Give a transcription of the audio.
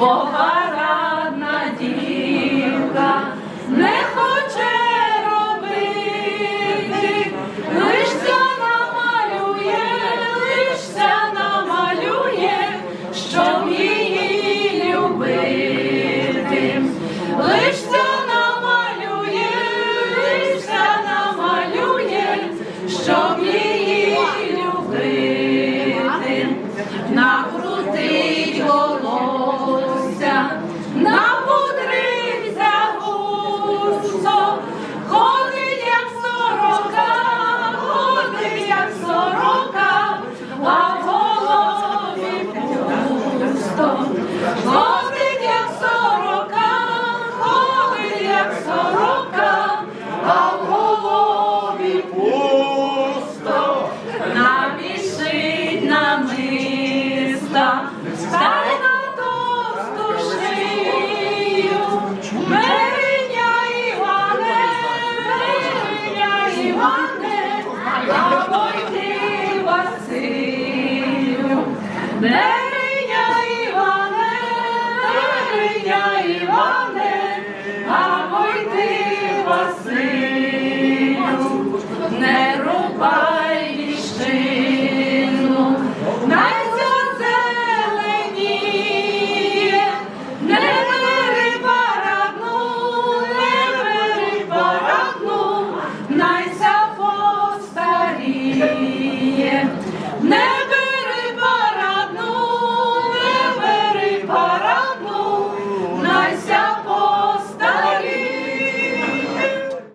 Ходить, накрутить волосся, напудриться густо, ходить, як сорока, ходить, як сорока, а голові пусто. Та нато шию, Береня Іване, Береня Іване, а ти надії.